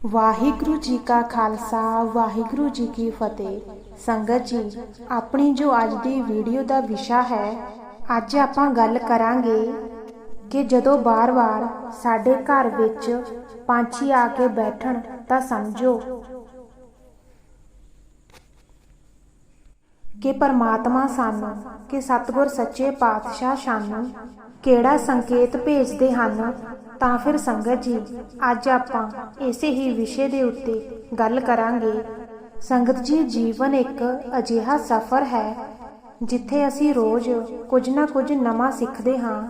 ਵਾਹਿਗੁਰੂ ਜੀ ਕਾ ਖਾਲਸਾ, ਵਾਹਿਗੁਰੂ ਜੀ ਕੀ ਫਤਿਹ। ਸੰਗਤ ਜੀ, ਆਪਣੀ ਜੋ ਅੱਜ ਦੀ ਵੀਡੀਓ ਦਾ ਵਿਸ਼ਾ ਹੈ, ਅੱਜ ਆਪਾਂ ਗੱਲ ਕਰਾਂਗੇ ਕਿ ਜਦੋਂ ਬਾਰ-ਬਾਰ ਸਾਡੇ ਘਰ ਵਿੱਚ ਪੰਛੀ ਆ ਕੇ ਬੈਠਣ ਤਾਂ ਸਮਝੋ ਕਿ ਪਰਮਾਤਮਾ ਸਾਨੂੰ, ਕਿ ਸਤਿਗੁਰ ਸੱਚੇ ਪਾਤਸ਼ਾਹ ਸਾਨੂੰ ਕਿਹੜਾ ਸੰਕੇਤ ਭੇਜਦੇ ਹਨ ਤਾਂ ਫਿਰ ਸੰਗਤ ਜੀ, ਅੱਜ ਆਪਾਂ ਇਸੇ ਹੀ ਵਿਸ਼ੇ ਦੇ ਉੱਤੇ ਗੱਲ ਕਰਾਂਗੇ। ਸੰਗਤ ਜੀ, ਜੀਵਨ ਇੱਕ ਅਜਿਹਾ ਸਫ਼ਰ ਹੈ, ਜਿੱਥੇ ਅਸੀਂ ਰੋਜ਼ ਕੁਝ ਨਾ ਕੁਝ ਨਵਾਂ ਸਿੱਖਦੇ ਹਾਂ,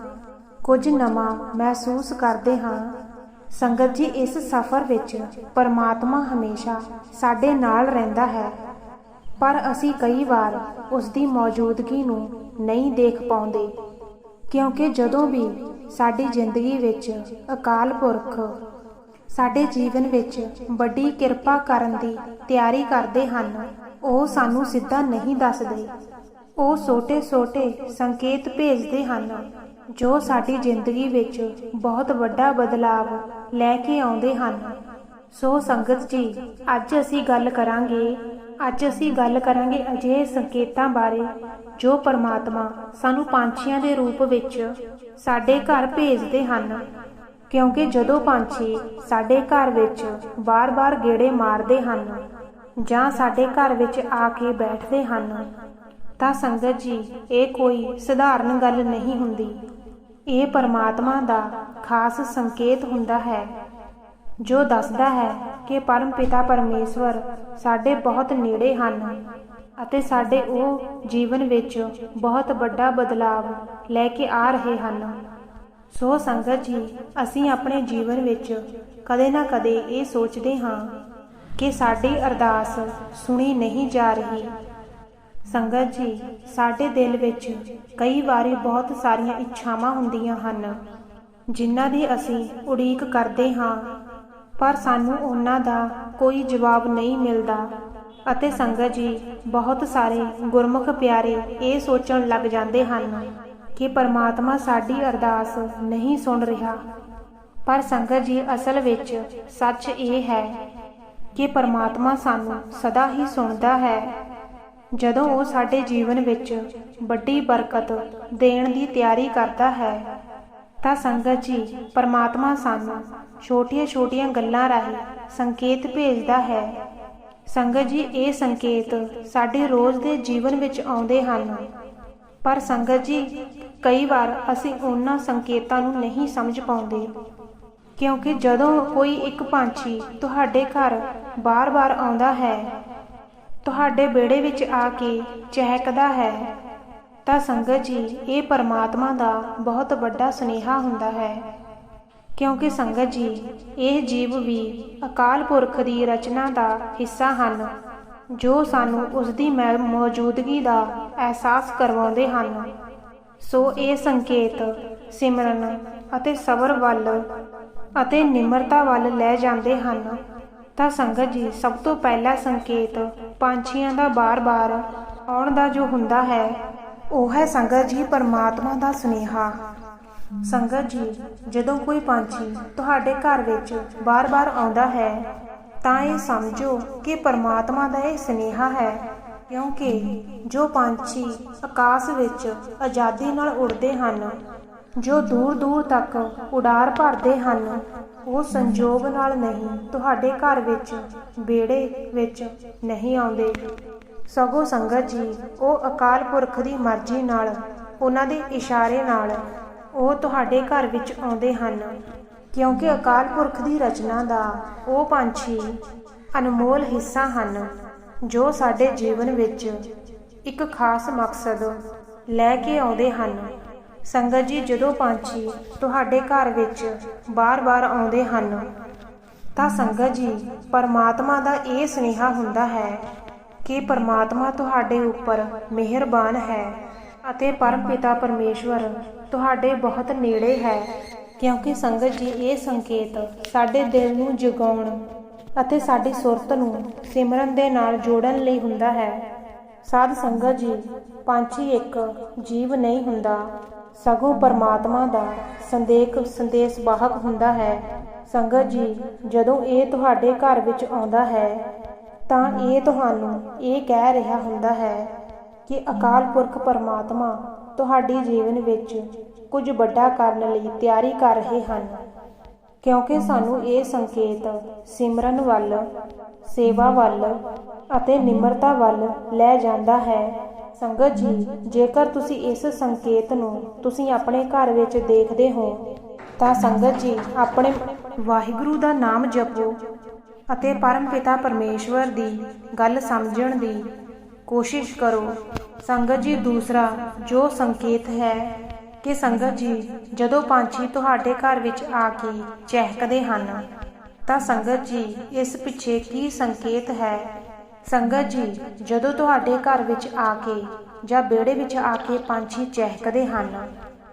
ਕੁਝ ਨਵਾਂ ਮਹਿਸੂਸ ਕਰਦੇ ਹਾਂ। ਸੰਗਤ ਜੀ, ਇਸ ਸਫ਼ਰ ਵਿੱਚ ਪਰਮਾਤਮਾ ਹਮੇਸ਼ਾ ਸਾਡੇ ਨਾਲ ਰਹਿੰਦਾ ਹੈ, ਪਰ ਅਸੀਂ ਕਈ ਵਾਰ ਉਸ ਦੀ ਮੌਜੂਦਗੀ ਨੂੰ ਨਹੀਂ ਦੇਖ ਪਾਉਂਦੇ, ਕਿਉਂਕਿ ਜਦੋਂ ਵੀ ਸਾਡੀ ਜ਼ਿੰਦਗੀ ਵਿੱਚ ਅਕਾਲ ਪੁਰਖ ਸਾਡੇ ਜੀਵਨ ਵਿੱਚ ਵੱਡੀ ਕਿਰਪਾ ਕਰਨ ਦੀ ਤਿਆਰੀ ਕਰਦੇ ਹਨ, ਉਹ ਸਾਨੂੰ ਸਿੱਧਾ ਨਹੀਂ ਦੱਸਦੇ। ਉਹ ਛੋਟੇ-ਛੋਟੇ ਸੰਕੇਤ ਭੇਜਦੇ ਹਨ, ਜੋ ਸਾਡੀ ਜ਼ਿੰਦਗੀ ਵਿੱਚ ਬਹੁਤ ਵੱਡਾ ਬਦਲਾਵ ਲੈ ਕੇ ਆਉਂਦੇ ਹਨ। ਸੋ ਸੰਗਤ ਜੀ, ਅੱਜ ਅਸੀਂ ਗੱਲ ਕਰਾਂਗੇ, ਅੱਜ ਅਸੀਂ ਗੱਲ ਕਰਾਂਗੇ ਅਜਿਹੇ ਸੰਕੇਤਾਂ ਬਾਰੇ, ਜੋ ਪਰਮਾਤਮਾ ਸਾਨੂੰ ਪੰਛੀਆਂ ਦੇ ਰੂਪ ਵਿੱਚ ਸਾਡੇ ਘਰ ਭੇਜਦੇ ਹਨ। ਕਿਉਂਕਿ ਜਦੋਂ ਪੰਛੀ ਸਾਡੇ ਘਰ ਵਿੱਚ ਬਾਰ-ਬਾਰ ਗੇੜੇ ਮਾਰਦੇ ਹਨ ਜਾਂ ਸਾਡੇ ਘਰ ਵਿੱਚ ਆ ਕੇ ਬੈਠਦੇ ਹਨ, ਤਾਂ ਸੰਗਤ ਜੀ, ਇਹ ਕੋਈ ਸਧਾਰਨ ਗੱਲ ਨਹੀਂ ਹੁੰਦੀ। ਇਹ ਪਰਮਾਤਮਾ ਦਾ ਖਾਸ ਸੰਕੇਤ ਹੁੰਦਾ ਹੈ, ਜੋ ਦੱਸਦਾ ਹੈ ਕਿ ਪਰਮ ਪਿਤਾ ਪਰਮੇਸ਼ਵਰ ਸਾਡੇ ਬਹੁਤ ਨੇੜੇ ਹਨ। ਅਤੇ ਸਾਡੇ ਉਹ ਜੀਵਨ ਵਿੱਚ ਬਹੁਤ ਵੱਡਾ ਬਦਲਾਵ ਲੈ ਕੇ ਆ ਰਹੇ ਹਨ। ਸੋ ਸੰਗਤ ਜੀ, ਅਸੀਂ ਆਪਣੇ ਜੀਵਨ ਵਿੱਚ ਕਦੇ ਨਾ ਕਦੇ ਇਹ ਸੋਚਦੇ ਹਾਂ ਕਿ ਸਾਡੀ ਅਰਦਾਸ ਸੁਣੀ ਨਹੀਂ ਜਾ ਰਹੀ। ਸੰਗਤ ਜੀ, ਸਾਡੇ ਦਿਲ ਵਿੱਚ ਕਈ ਵਾਰੀ ਬਹੁਤ ਸਾਰੀਆਂ ਇੱਛਾਵਾਂ ਹੁੰਦੀਆਂ ਹਨ, ਜਿਨ੍ਹਾਂ ਦੀ ਅਸੀਂ ਉਡੀਕ ਕਰਦੇ ਹਾਂ, ਪਰ ਸਾਨੂੰ ਉਹਨਾਂ ਦਾ ਕੋਈ ਜਵਾਬ ਨਹੀਂ ਮਿਲਦਾ। ਅਤੇ ਸੰਗਤ ਜੀ, ਬਹੁਤ ਸਾਰੇ ਗੁਰਮੁਖ ਪਿਆਰੇ ਇਹ ਸੋਚਣ ਲੱਗ ਜਾਂਦੇ ਹਨ ਕਿ ਪਰਮਾਤਮਾ ਸਾਡੀ ਅਰਦਾਸ ਨਹੀਂ ਸੁਣ ਰਿਹਾ। ਪਰ ਸੰਗਤ ਜੀ, ਅਸਲ ਵਿੱਚ ਸੱਚ ਇਹ ਹੈ ਕਿ ਪਰਮਾਤਮਾ ਸਾਨੂੰ ਸਦਾ ਹੀ ਸੁਣਦਾ ਹੈ। ਜਦੋਂ ਉਹ ਸਾਡੇ ਜੀਵਨ ਵਿੱਚ ਵੱਡੀ ਬਰਕਤ ਦੇਣ ਦੀ ਤਿਆਰੀ ਕਰਦਾ ਹੈ, ਤਾਂ ਸੰਗਤ ਜੀ, ਪਰਮਾਤਮਾ ਸਾਨੂੰ ਛੋਟੀਆਂ-ਛੋਟੀਆਂ ਗੱਲਾਂ ਰਾਹੀਂ ਸੰਕੇਤ ਭੇਜਦਾ ਹੈ ਸੰਗਤ ਜੀ, ਇਹ ਸੰਕੇਤ ਸਾਡੇ ਰੋਜ਼ ਦੇ ਜੀਵਨ ਵਿੱਚ ਆਉਂਦੇ ਹਨ। ਪਰ ਸੰਗਤ ਜੀ, ਕਈ ਵਾਰ ਅਸੀਂ ਉਹਨਾਂ ਸੰਕੇਤਾਂ ਨੂੰ ਨਹੀਂ ਸਮਝ ਪਾਉਂਦੇ। ਕਿਉਂਕਿ ਜਦੋਂ ਕੋਈ ਇੱਕ ਪੰਛੀ ਤੁਹਾਡੇ ਘਰ ਬਾਰ-ਬਾਰ ਆਉਂਦਾ ਹੈ, ਤੁਹਾਡੇ ਵਿਹੜੇ ਵਿੱਚ ਆ ਕੇ ਚਹਿਕਦਾ ਹੈ, ਤਾਂ ਸੰਗਤ ਜੀ, ਇਹ ਪਰਮਾਤਮਾ ਦਾ ਬਹੁਤ ਵੱਡਾ ਸੁਨੇਹਾ ਹੁੰਦਾ ਹੈ। ਕਿਉਂਕਿ ਸੰਗਤ ਜੀ, ਇਹ ਜੀਵ ਵੀ ਅਕਾਲ ਪੁਰਖ ਦੀ ਰਚਨਾ ਦਾ ਹਿੱਸਾ ਹਨ, ਜੋ ਸਾਨੂੰ ਉਸ ਦੀ ਮੌਜੂਦਗੀ ਦਾ ਅਹਿਸਾਸ ਕਰਵਾਉਂਦੇ ਹਨ। ਸੋ ਇਹ ਸੰਕੇਤ ਸਿਮਰਨ ਅਤੇ ਸਬਰ ਵੱਲ ਅਤੇ ਨਿਮਰਤਾ ਵੱਲ ਲੈ ਜਾਂਦੇ ਹਨ। ਤਾਂ ਸੰਗਤ ਜੀ, ਸਭ ਤੋਂ ਪਹਿਲਾ ਸੰਕੇਤ ਪੰਛੀਆਂ ਦਾ ਬਾਰ-ਬਾਰ ਆਉਣ ਦਾ ਜੋ ਹੁੰਦਾ ਹੈ, ਉਹ ਹੈ ਸੰਗਤ ਜੀ, ਪਰਮਾਤਮਾ ਦਾ ਸੁਨੇਹਾ। ਸੰਗਤ ਜੀ, ਜਦੋਂ ਕੋਈ ਪੰਛੀ ਤੁਹਾਡੇ ਘਰ ਵਿੱਚ ਬਾਰ-ਬਾਰ ਆਉਂਦਾ ਹੈ, ਤਾਂ ਇਹ ਸਮਝੋ ਕਿ ਪਰਮਾਤਮਾ ਦਾ ਇਹ ਸੁਨੇਹਾ ਹੈ, ਕਿਉਂਕਿ ਜੋ ਪੰਛੀ ਆਕਾਸ਼ ਵਿੱਚ ਆਜ਼ਾਦੀ ਨਾਲ ਉੜਦੇ ਹਨ, ਜੋ ਦੂਰ-ਦੂਰ ਤੱਕ ਉਡਾਰ ਭਰਦੇ ਹਨ, ਉਹ ਸੰਜੋਗ ਨਾਲ ਨਹੀਂ ਤੁਹਾਡੇ ਘਰ ਵਿੱਚ ਬੇੜੇ ਵਿੱਚ ਨਹੀਂ ਆਉਂਦੇ। ਸਗੋਂ ਸੰਗਤ ਜੀ, ਉਹ ਅਕਾਲ ਪੁਰਖ ਦੀ ਮਰਜ਼ੀ ਨਾਲ, ਉਹਨਾਂ ਦੇ ਇਸ਼ਾਰੇ ਨਾਲ ਉਹ ਤੁਹਾਡੇ ਘਰ ਵਿੱਚ ਆਉਂਦੇ ਹਨ, ਕਿਉਂਕਿ ਅਕਾਲ ਪੁਰਖ ਦੀ ਰਚਨਾ ਦਾ ਉਹ ਪੰਛੀ ਅਨਮੋਲ ਹਿੱਸਾ ਹਨ, ਜੋ ਸਾਡੇ ਜੀਵਨ ਵਿੱਚ ਇੱਕ ਖਾਸ ਮਕਸਦ ਲੈ ਕੇ ਆਉਂਦੇ ਹਨ। ਸੰਗਤ ਜੀ, ਜਦੋਂ ਪੰਛੀ ਤੁਹਾਡੇ ਘਰ ਵਿੱਚ ਬਾਰ-ਬਾਰ ਆਉਂਦੇ ਹਨ, ਤਾਂ ਸੰਗਤ ਜੀ, ਪਰਮਾਤਮਾ ਦਾ ਇਹ ਸੁਨੇਹਾ ਹੁੰਦਾ ਹੈ ਕਿ ਪਰਮਾਤਮਾ ਤੁਹਾਡੇ ਉੱਪਰ ਮਿਹਰਬਾਨ ਹੈ ਅਤੇ ਪਰਮ ਪਿਤਾ ਪਰਮੇਸ਼ਵਰ ਤੁਹਾਡੇ ਬਹੁਤ ਨੇੜੇ ਹੈ, ਕਿਉਂਕਿ ਸੰਗਤ ਜੀ ਇਹ ਸੰਕੇਤ ਸਾਡੇ ਦਿਲ ਨੂੰ ਜਗਾਉਣ ਅਤੇ ਸਾਡੀ ਸੁਰਤ ਨੂੰ ਸਿਮਰਨ ਦੇ ਨਾਲ ਜੋੜਨ ਲਈ ਹੁੰਦਾ ਹੈ। ਸਾਧ ਸੰਗਤ ਜੀ, ਪੰਛੀ ਇੱਕ ਜੀਵ ਨਹੀਂ ਹੁੰਦਾ, ਸਗੋਂ ਪਰਮਾਤਮਾ ਦਾ ਸੰਦੇਕ ਸੰਦੇਸ਼ ਵਾਹਕ ਹੁੰਦਾ ਹੈ। ਸੰਗਤ ਜੀ, ਜਦੋਂ ਇਹ ਤੁਹਾਡੇ ਘਰ ਵਿੱਚ ਆਉਂਦਾ ਹੈ, ਤਾਂ ਇਹ ਤੁਹਾਨੂੰ ਇਹ ਕਹਿ ਰਿਹਾ ਹੁੰਦਾ ਹੈ ਕਿ ਅਕਾਲ ਪੁਰਖ ਪਰਮਾਤਮਾ ਤੁਹਾਡੇ ਜੀਵਨ ਵਿੱਚ ਕੁਝ ਵੱਡਾ ਕਰਨ ਲਈ ਤਿਆਰੀ ਕਰ ਰਹੇ ਹਨ, ਕਿਉਂਕਿ ਸਾਨੂੰ ਇਹ ਸੰਕੇਤ ਸਿਮਰਨ ਵੱਲ, ਸੇਵਾ ਵੱਲ ਅਤੇ ਨਿਮਰਤਾ ਵੱਲ ਲੈ ਜਾਂਦਾ ਹੈ। ਸੰਗਤ ਜੀ, ਜੇਕਰ ਤੁਸੀਂ ਇਸ ਸੰਕੇਤ ਨੂੰ ਤੁਸੀਂ ਆਪਣੇ ਘਰ ਵਿੱਚ ਦੇਖਦੇ ਹੋ, ਤਾਂ ਸੰਗਤ ਜੀ, ਆਪਣੇ ਵਾਹਿਗੁਰੂ ਦਾ ਨਾਮ ਜਪੋ ਅਤੇ ਪਰਮ ਪਿਤਾ ਪਰਮੇਸ਼ਵਰ ਦੀ ਗੱਲ ਸਮਝਣ ਦੀ ਕੋਸ਼ਿਸ਼ ਕਰੋ। ਸੰਗਤ ਜੀ, ਦੂਸਰਾ, ਜੋ ਸੰਕੇਤ ਹੈ ਕਿ ਸੰਗਤ ਜੀ, ਜਦੋਂ ਪੰਛੀ ਤੁਹਾਡੇ ਘਰ ਵਿੱਚ ਆ ਕੇ ਚਹਿਕਦੇ ਹਨ, ਤਾਂ ਸੰਗਤ ਜੀ, ਇਸ ਪਿੱਛੇ ਕੀ ਸੰਕੇਤ ਹੈ? ਸੰਗਤ ਜੀ, ਜਦੋਂ ਤੁਹਾਡੇ ਘਰ ਵਿੱਚ ਆ ਕੇ ਜਾਂ ਵਿਹੜੇ ਵਿੱਚ ਆ ਕੇ ਪੰਛੀ ਚਹਿਕਦੇ ਹਨ,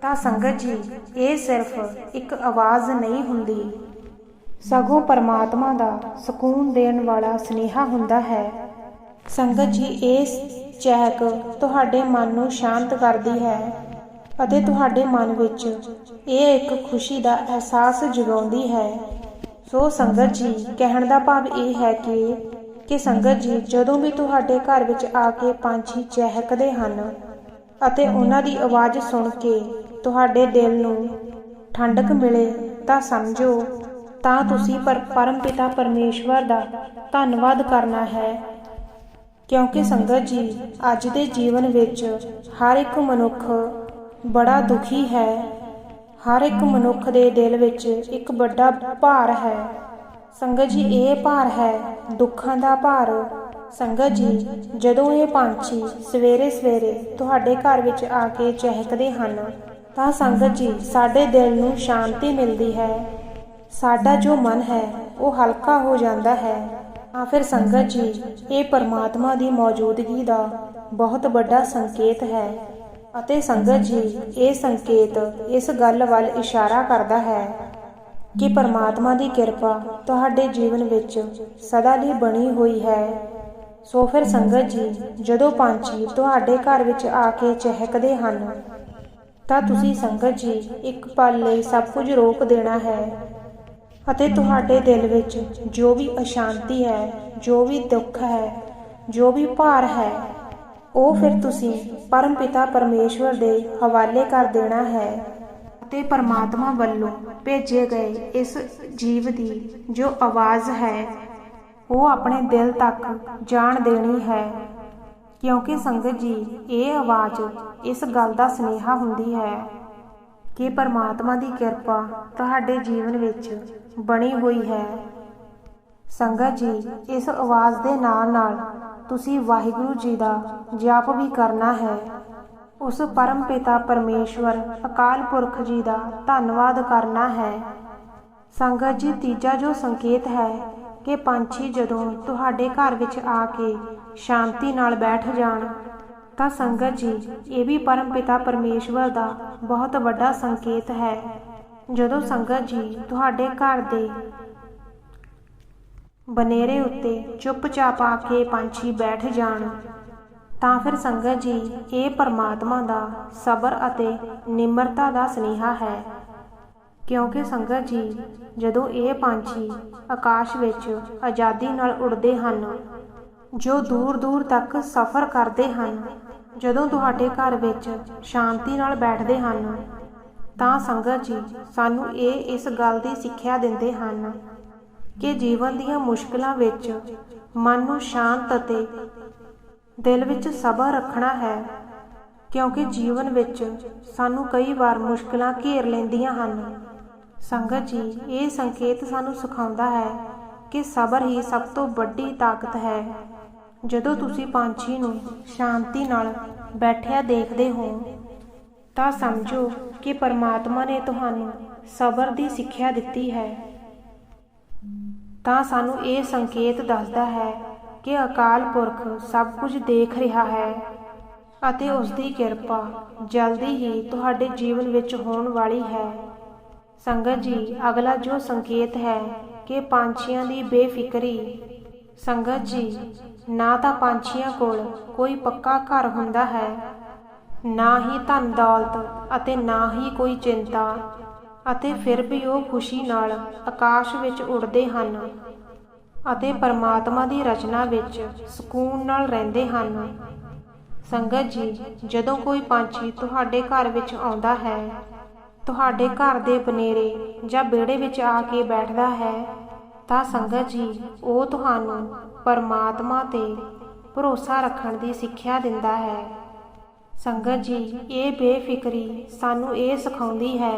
ਤਾਂ ਸੰਗਤ ਜੀ, ਇਹ ਸਿਰਫ ਇੱਕ ਆਵਾਜ਼ ਨਹੀਂ ਹੁੰਦੀ। ਸਗੋਂ ਪਰਮਾਤਮਾ ਦਾ ਸਕੂਨ ਦੇਣ ਵਾਲਾ ਸਨੇਹਾ ਹੁੰਦਾ ਹੈ। ਸੰਗਤ ਜੀ ਇਹ ਚਹਿਕ ਤੁਹਾਡੇ ਮਨ ਨੂੰ ਸ਼ਾਂਤ ਕਰਦੀ ਹੈ ਅਤੇ ਤੁਹਾਡੇ ਮਨ ਵਿੱਚ ਇਹ ਇੱਕ ਖੁਸ਼ੀ ਦਾ ਅਹਿਸਾਸ ਜਗਾਉਂਦੀ ਹੈ। ਸੋ ਸੰਗਤ ਜੀ, ਕਹਿਣ ਦਾ ਭਾਵ ਇਹ ਹੈ ਕਿ ਕਿ ਸੰਗਤ ਜੀ, ਜਦੋਂ ਵੀ ਤੁਹਾਡੇ ਘਰ ਵਿੱਚ ਆ ਕੇ ਪੰਛੀ ਚਹਿਕਦੇ ਹਨ ਅਤੇ ਉਹਨਾਂ ਦੀ ਆਵਾਜ਼ ਸੁਣ ਕੇ ਤੁਹਾਡੇ ਦਿਲ ਨੂੰ ਠੰਡਕ ਮਿਲੇ ਤਾਂ ਸਮਝੋ, ਤਾਂ ਤੁਸੀਂ ਪਰ, ਪਰਮ ਪਿਤਾ ਪਰਮੇਸ਼ਵਰ ਦਾ ਧੰਨਵਾਦ ਕਰਨਾ ਹੈ ਕਿਉਂਕਿ ਸੰਗਤ ਜੀ, ਅੱਜ ਦੇ ਜੀਵਨ ਵਿੱਚ ਹਰ ਇੱਕ ਮਨੁੱਖ ਬੜਾ ਦੁਖੀ ਹੈ। ਹਰ ਇੱਕ ਮਨੁੱਖ ਦੇ ਦਿਲ ਵਿੱਚ ਇੱਕ ਵੱਡਾ ਭਾਰ ਹੈ। ਸੰਗਤ ਜੀ, ਇਹ ਭਾਰ ਹੈ ਦੁੱਖਾਂ ਦਾ ਭਾਰ। ਸੰਗਤ ਜੀ, ਜਦੋਂ ਇਹ ਪੰਛੀ ਸਵੇਰੇ ਸਵੇਰੇ ਤੁਹਾਡੇ ਘਰ ਵਿੱਚ ਆ ਕੇ ਚਹਿਕਦੇ ਹਨ, ਤਾਂ ਸੰਗਤ ਜੀ, ਸਾਡੇ ਦਿਲ ਨੂੰ ਸ਼ਾਂਤੀ ਮਿਲਦੀ ਹੈ। ਸਾਡਾ ਜੋ ਮਨ ਹੈ, ਉਹ ਹਲਕਾ ਹੋ ਜਾਂਦਾ ਹੈ। ਤਾਂ ਫਿਰ ਸੰਗਤ ਜੀ, ਇਹ ਪਰਮਾਤਮਾ ਦੀ ਮੌਜੂਦਗੀ ਦਾ ਬਹੁਤ ਵੱਡਾ ਸੰਕੇਤ ਹੈ ਅਤੇ ਸੰਗਤ ਜੀ, ਇਹ ਸੰਕੇਤ ਇਸ ਗੱਲ ਵੱਲ ਇਸ਼ਾਰਾ ਕਰਦਾ ਹੈ ਕਿ ਪਰਮਾਤਮਾ ਦੀ ਕਿਰਪਾ ਤੁਹਾਡੇ ਜੀਵਨ ਵਿੱਚ ਸਦਾ ਲਈ ਬਣੀ ਹੋਈ ਹੈ। ਸੋ ਫਿਰ ਸੰਗਤ ਜੀ, ਜਦੋਂ ਪੰਛੀ ਤੁਹਾਡੇ ਘਰ ਵਿੱਚ ਆ ਕੇ ਚਹਿਕਦੇ ਹਨ, ਤਾਂ ਤੁਸੀਂ ਸੰਗਤ ਜੀ, ਇੱਕ ਪਲ ਲਈ ਸਭ ਕੁਝ ਰੋਕ ਦੇਣਾ ਹੈ ਅਤੇ ਤੁਹਾਡੇ ਦਿਲ ਵਿੱਚ ਜੋ ਵੀ ਅਸ਼ਾਂਤੀ ਹੈ, ਜੋ ਵੀ ਦੁੱਖ ਹੈ, ਜੋ ਵੀ ਭਾਰ ਹੈ, ਉਹ ਫਿਰ ਤੁਸੀਂ ਪਰਮ ਪਿਤਾ ਪਰਮੇਸ਼ਵਰ ਦੇ ਹਵਾਲੇ ਕਰ ਦੇਣਾ ਹੈ ਅਤੇ ਪਰਮਾਤਮਾ ਵੱਲੋਂ ਭੇਜੇ ਗਏ ਇਸ ਜੀਵ ਦੀ ਜੋ ਆਵਾਜ਼ ਹੈ, ਉਹ ਆਪਣੇ ਦਿਲ ਤੱਕ ਜਾਣ ਦੇਣੀ ਹੈ। ਕਿਉਂਕਿ ਸੰਗਤ ਜੀ, ਇਹ ਆਵਾਜ਼ ਇਸ ਗੱਲ ਦਾ ਸੁਨੇਹਾ ਹੁੰਦੀ ਹੈ ਕਿ ਪਰਮਾਤਮਾ ਦੀ ਕਿਰਪਾ ਤੁਹਾਡੇ ਜੀਵਨ ਵਿੱਚ ਬਣੀ ਹੋਈ ਹੈ। ਸੰਗਤ ਜੀ, ਇਸ ਆਵਾਜ਼ ਦੇ ਨਾਲ ਨਾਲ ਤੁਸੀਂ ਵਾਹਿਗੁਰੂ ਜੀ ਦਾ ਜਾਪ ਵੀ ਕਰਨਾ ਹੈ। ਉਸ ਪਰਮ ਪਿਤਾ ਪਰਮੇਸ਼ਵਰ, ਅਕਾਲ ਪੁਰਖ ਜੀ ਦਾ ਧੰਨਵਾਦ ਕਰਨਾ ਹੈ। ਸੰਗਤ ਜੀ, ਤੀਜਾ ਜੋ ਸੰਕੇਤ ਹੈ ਕਿ ਪੰਛੀ ਜਦੋਂ ਤੁਹਾਡੇ ਘਰ ਵਿੱਚ ਆ ਕੇ ਸ਼ਾਂਤੀ ਨਾਲ ਬੈਠ ਜਾਣ, ਤਾਂ ਸੰਗਤ ਜੀ, ਇਹ ਵੀ ਪਰਮ ਪਿਤਾ ਪਰਮੇਸ਼ਵਰ ਦਾ ਬਹੁਤ ਵੱਡਾ ਸੰਕੇਤ ਹੈ। ਜਦੋਂ ਸੰਗਤ ਜੀ ਤੁਹਾਡੇ ਘਰ ਦੇ ਬਨੇਰੇ ਉੱਤੇ ਚੁੱਪਚਾਪ ਆ ਕੇ ਪੰਛੀ ਬੈਠ ਜਾਣ, ਤਾਂ ਫਿਰ ਸੰਗਤ ਜੀ ਇਹ ਪਰਮਾਤਮਾ ਦਾ ਸਬਰ ਅਤੇ ਨਿਮਰਤਾ ਦਾ ਸਨੇਹਾ ਹੈ। ਕਿਉਂਕਿ ਸੰਗਤ ਜੀ ਜਦੋਂ ਇਹ ਪੰਛੀ ਆਕਾਸ਼ ਵਿੱਚ ਆਜ਼ਾਦੀ ਨਾਲ ਉੱਡਦੇ ਹਨ, ਜੋ ਦੂਰ ਦੂਰ ਤੱਕ ਸਫ਼ਰ ਕਰਦੇ ਹਨ, ਜਦੋਂ ਤੁਹਾਡੇ ਘਰ ਵਿੱਚ ਸ਼ਾਂਤੀ ਨਾਲ ਬੈਠਦੇ ਹਨ ਤਾਂ ਸੰਗਤ ਜੀ, ਸਾਨੂੰ ਇਹ ਇਸ ਗੱਲ ਦੀ ਸਿੱਖਿਆ ਦਿੰਦੇ ਹਨ ਕਿ ਜੀਵਨ ਦੀਆਂ ਮੁਸ਼ਕਲਾਂ ਵਿੱਚ ਮਨ ਨੂੰ ਸ਼ਾਂਤ ਅਤੇ ਦਿਲ ਵਿੱਚ ਸਬਰ ਰੱਖਣਾ ਹੈ, ਕਿਉਂਕਿ ਜੀਵਨ ਵਿੱਚ ਸਾਨੂੰ ਕਈ ਵਾਰ ਮੁਸ਼ਕਲਾਂ ਘੇਰ ਲੈਂਦੀਆਂ ਹਨ। ਸੰਗਤ ਜੀ, ਇਹ ਸੰਕੇਤ ਸਾਨੂੰ ਸਿਖਾਉਂਦਾ ਹੈ ਕਿ ਸਬਰ ਹੀ ਸਭ ਤੋਂ ਵੱਡੀ ਤਾਕਤ ਹੈ। ਜਦੋਂ ਤੁਸੀਂ ਪੰਛੀ ਨੂੰ ਸ਼ਾਂਤੀ ਨਾਲ ਬੈਠਿਆ ਦੇਖਦੇ ਹੋ ਤਾਂ ਸਮਝੋ ਕਿ ਪਰਮਾਤਮਾ ਨੇ ਤੁਹਾਨੂੰ ਸਬਰ ਦੀ ਸਿੱਖਿਆ ਦਿੱਤੀ ਹੈ। ਤਾਂ ਸਾਨੂੰ ਇਹ ਸੰਕੇਤ ਦੱਸਦਾ ਹੈ ਕਿ ਅਕਾਲ ਪੁਰਖ ਸਭ ਕੁਝ ਦੇਖ ਰਿਹਾ ਹੈ ਅਤੇ ਉਸ ਦੀ ਕਿਰਪਾ ਜਲਦੀ ਹੀ ਤੁਹਾਡੇ ਜੀਵਨ ਵਿੱਚ ਹੋਣ ਵਾਲੀ ਹੈ। ਸੰਗਤ ਜੀ, ਅਗਲਾ ਜੋ ਸੰਕੇਤ ਹੈ ਕਿ ਪੰਛੀਆਂ ਦੀ ਬੇਫਿਕਰੀ। ਸੰਗਤ ਜੀ, ਨਾ ਤਾਂ ਪੰਛੀਆਂ ਕੋਲ ਕੋਈ ਪੱਕਾ ਘਰ ਹੁੰਦਾ ਹੈ ਨਾ ਹੀ ਧਨ ਦੌਲਤ ਅਤੇ ਨਾ ਹੀ ਕੋਈ ਚਿੰਤਾ, ਅਤੇ ਫਿਰ ਵੀ ਉਹ ਖੁਸ਼ੀ ਨਾਲ ਆਕਾਸ਼ ਵਿੱਚ ਉੱਡਦੇ ਹਨ ਅਤੇ ਪਰਮਾਤਮਾ ਦੀ ਰਚਨਾ ਵਿੱਚ ਸਕੂਨ ਨਾਲ ਰਹਿੰਦੇ ਹਨ। ਸੰਗਤ ਜੀ, ਜਦੋਂ ਕੋਈ ਪੰਛੀ ਤੁਹਾਡੇ ਘਰ ਵਿੱਚ ਆਉਂਦਾ ਹੈ, ਤੁਹਾਡੇ ਘਰ ਦੇ ਬਨੇਰੇ ਜਾਂ ਵਿਹੜੇ ਵਿੱਚ ਆ ਕੇ ਬੈਠਦਾ ਹੈ, ਤਾਂ ਸੰਗਤ ਜੀ, ਉਹ ਤੁਹਾਨੂੰ ਪਰਮਾਤਮਾ ਤੇ ਭਰੋਸਾ ਰੱਖਣ ਦੀ ਸਿੱਖਿਆ ਦਿੰਦਾ ਹੈ। ਸੰਗਤ ਜੀ, ਇਹ ਬੇਫਿਕਰੀ ਸਾਨੂੰ ਇਹ ਸਿਖਾਉਂਦੀ ਹੈ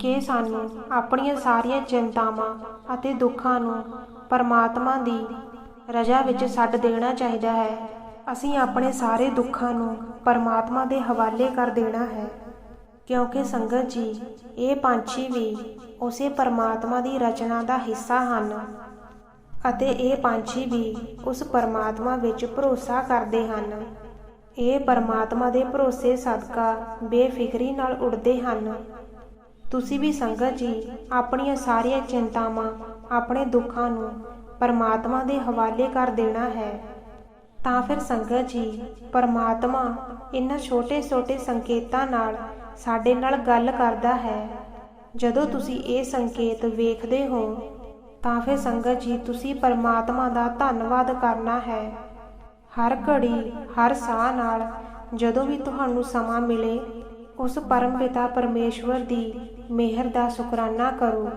ਕਿ ਸਾਨੂੰ ਆਪਣੀਆਂ ਸਾਰੀਆਂ ਚਿੰਤਾਵਾਂ ਅਤੇ ਦੁੱਖਾਂ ਨੂੰ ਪਰਮਾਤਮਾ ਦੀ ਰਜ਼ਾ ਵਿੱਚ ਛੱਡ ਦੇਣਾ ਚਾਹੀਦਾ ਹੈ। ਅਸੀਂ ਆਪਣੇ ਸਾਰੇ ਦੁੱਖਾਂ ਨੂੰ ਪਰਮਾਤਮਾ ਦੇ ਹਵਾਲੇ ਕਰ ਦੇਣਾ ਹੈ, ਕਿਉਂਕਿ ਸੰਗਤ ਜੀ, ਇਹ ਪੰਛੀ ਵੀ ਉਸੇ ਪਰਮਾਤਮਾ ਦੀ ਰਚਨਾ ਦਾ ਹਿੱਸਾ ਹਨ ਅਤੇ ਇਹ ਪੰਛੀ ਵੀ ਉਸ ਪਰਮਾਤਮਾ ਵਿੱਚ ਭਰੋਸਾ ਕਰਦੇ ਹਨ। ਇਹ ਪਰਮਾਤਮਾ ਦੇ ਭਰੋਸੇ ਸਦਕਾ ਬੇਫਿਕਰੀ ਨਾਲ ਉੱਡਦੇ ਹਨ। ਤੁਸੀਂ ਵੀ ਸੰਗਤ ਜੀ, ਆਪਣੀਆਂ ਸਾਰੀਆਂ ਚਿੰਤਾਵਾਂ, ਆਪਣੇ ਦੁੱਖਾਂ ਨੂੰ ਪਰਮਾਤਮਾ ਦੇ ਹਵਾਲੇ ਕਰ ਦੇਣਾ ਹੈ। ਤਾਂ ਫਿਰ ਸੰਗਤ ਜੀ, ਪਰਮਾਤਮਾ ਇਹਨਾਂ ਛੋਟੇ-ਛੋਟੇ ਸੰਕੇਤਾਂ ਨਾਲ ਸਾਡੇ ਨਾਲ ਗੱਲ ਕਰਦਾ ਹੈ। ਜਦੋਂ ਤੁਸੀਂ ਇਹ ਸੰਕੇਤ ਵੇਖਦੇ ਹੋ, ਤਾਂ ਫਿਰ ਸੰਗਤ ਜੀ, ਤੁਸੀਂ ਪਰਮਾਤਮਾ ਦਾ ਧੰਨਵਾਦ ਕਰਨਾ ਹੈ। ਹਰ ਘੜੀ, ਹਰ ਸਾਹ ਨਾਲ ਜਦੋਂ ਵੀ ਤੁਹਾਨੂੰ ਸਮਾਂ ਮਿਲੇ, ਉਸ ਪਰਮ ਪਿਤਾ ਪਰਮੇਸ਼ਵਰ ਦੀ ਮਿਹਰ ਦਾ ਸ਼ੁਕਰਾਨਾ ਕਰੋ।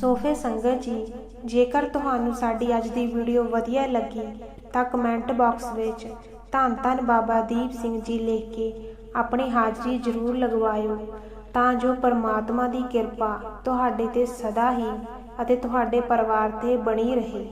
ਸੋਫੇ ਸੰਗਤ ਜੀ, ਜੇਕਰ ਤੁਹਾਨੂੰ ਸਾਡੀ ਅੱਜ ਦੀ ਵੀਡੀਓ ਵਧੀਆ ਲੱਗੀ, ਤਾਂ ਕਮੈਂਟ ਬਾਕਸ ਵਿੱਚ ਧੰਨ ਧੰਨ ਬਾਬਾ ਦੀਪ ਸਿੰਘ ਜੀ ਲਿਖ ਕੇ ਆਪਣੀ ਹਾਜ਼ਰੀ ਜ਼ਰੂਰ ਲਗਵਾਇਓ, ਤਾਂ ਜੋ ਪਰਮਾਤਮਾ ਦੀ ਕਿਰਪਾ ਤੁਹਾਡੇ ਤੇ ਸਦਾ ਹੀ ਅਤੇ ਤੁਹਾਡੇ ਪਰਿਵਾਰ ਤੇ ਬਣੀ ਰਹੇ।